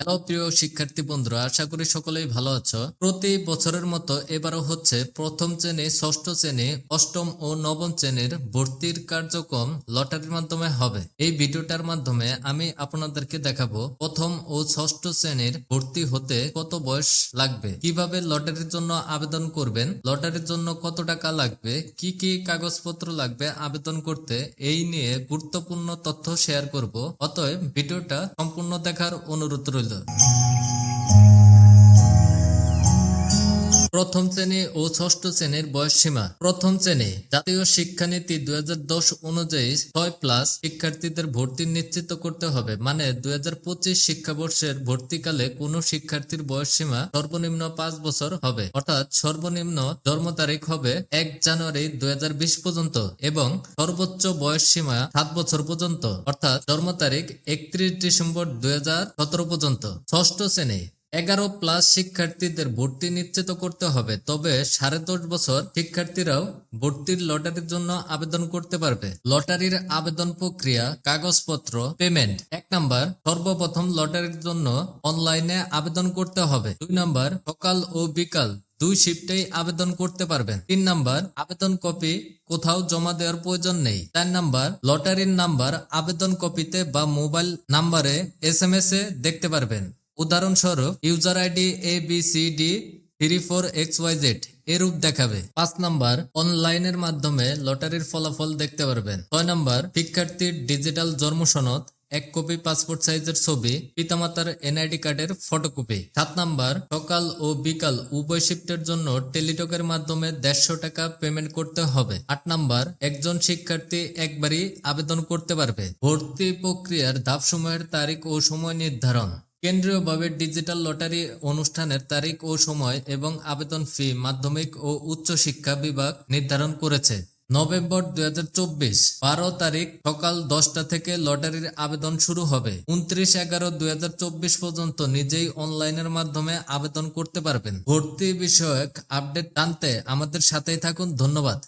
Hello প্রিয় শিক্ষার্থী বন্ধুরা, আশা করি সকলেই ভালো আছো। প্রতি বছরের মতো এবারও হচ্ছে প্রথম শ্রেণি, ষষ্ঠ শ্রেণি, অষ্টম ও নবম শ্রেণির ভর্তির কার্যক্রম লটারির মাধ্যমে হবে। এই ভিডিওটার মাধ্যমে আমি আপনাদেরকে দেখাবো প্রথম ও ষষ্ঠ শ্রেণির ভর্তি হতে কত বয়স লাগবে, কীভাবে লটারির জন্য আবেদন করবেন, লটারির জন্য কত টাকা লাগবে, কি কি কাগজপত্র লাগবে আবেদন করতে, এই নিয়ে গুরুত্বপূর্ণ তথ্য শেয়ার করব। অতএব ভিডিওটা সম্পূর্ণ দেখার অনুরোধ রইল। 的。প্রথম শ্রেণি ও ষষ্ঠ শ্রেণির বয়স সীমা প্রথম শ্রেণি, জাতীয় শিক্ষানীতি দুই অনুযায়ী ছয় প্লাস শিক্ষার্থীদের ভর্তি নিশ্চিত করতে হবে। মানে দুই শিক্ষাবর্ষের ভর্তিকালে কোনো শিক্ষার্থীর বয়স সীমা সর্বনিম্ন পাঁচ বছর হবে। অর্থাৎ সর্বনিম্ন জন্ম তারিখ হবে এক জানুয়ারি দুই হাজার বিশ পর্যন্ত এবং সর্বোচ্চ বয়স সীমা সাত বছর পর্যন্ত। অর্থাৎ জন্ম তারিখ একত্রিশ ডিসেম্বর দুই হাজার সতেরো পর্যন্ত। ষষ্ঠ শ্রেণি এগারো প্লাস শিক্ষার্থীদের ভর্তি নিশ্চিত করতে হবে, তবে সাড়ে দশ বছর শিক্ষার্থীরাও ভর্তির লটারির জন্য আবেদন করতে পারবে। লটারির আবেদন প্রক্রিয়া, কাগজপত্র পেমেন্ট এক নাম্বার, সর্বপ্রথম লটারির জন্য অনলাইনে আবেদন করতে হবে। দুই নাম্বার, সকাল ও বিকাল দুই শিফটেই আবেদন করতে পারবেন। তিন নাম্বার, আবেদন কপি কোথাও জমা দেওয়ার প্রয়োজন নেই। চার নাম্বার, লটারির নাম্বার আবেদন কপিতে বা মোবাইল নাম্বারে এস এম এস এ দেখতে পারবেন। উদাহরণস্বরূপ user ID A B C D three four X Y Z এরূপ দেখাবে। পাঁচ নাম্বার, অনলাইনের মাধ্যমে লটারির ফলাফল দেখতে পারবেন। ছয় নাম্বার, শিক্ষার্থীর ডিজিটাল জন্ম সনদ এক কপি পাসপোর্ট সাইজের ছবি, পিতামাতার এনআইডি কার্ডের ফটোকপি। সাত নাম্বার, সকাল ও বিকাল উভয় শিফটের জন্য টেলিটকের মাধ্যমে দেড়শো টাকা পেমেন্ট করতে হবে। আট নাম্বার, একজন শিক্ষার্থী একবারই আবেদন করতে পারবে। ভর্তি প্রক্রিয়ার ধাপসমূহের তারিখ ও সময় নির্ধারণ। কেন্দ্রীয়ভাবে ডিজিটাল লটারি অনুষ্ঠানের তারিখ ও সময় এবং আবেদন ফি, মাধ্যমিক ও উচ্চ শিক্ষা বিভাগ নির্ধারণ করেছে। নভেম্বর দুই হাজার চব্বিশ, বারো তারিখ সকাল দশটা থেকে লটারির আবেদন শুরু হবে। উনত্রিশ এগারো দুই হাজার চব্বিশ পর্যন্ত নিজেই অনলাইনের মাধ্যমে আবেদন করতে পারবেন। ভর্তি বিষয়ক আপডেট জানতে আমাদের সাথেই থাকুন। ধন্যবাদ।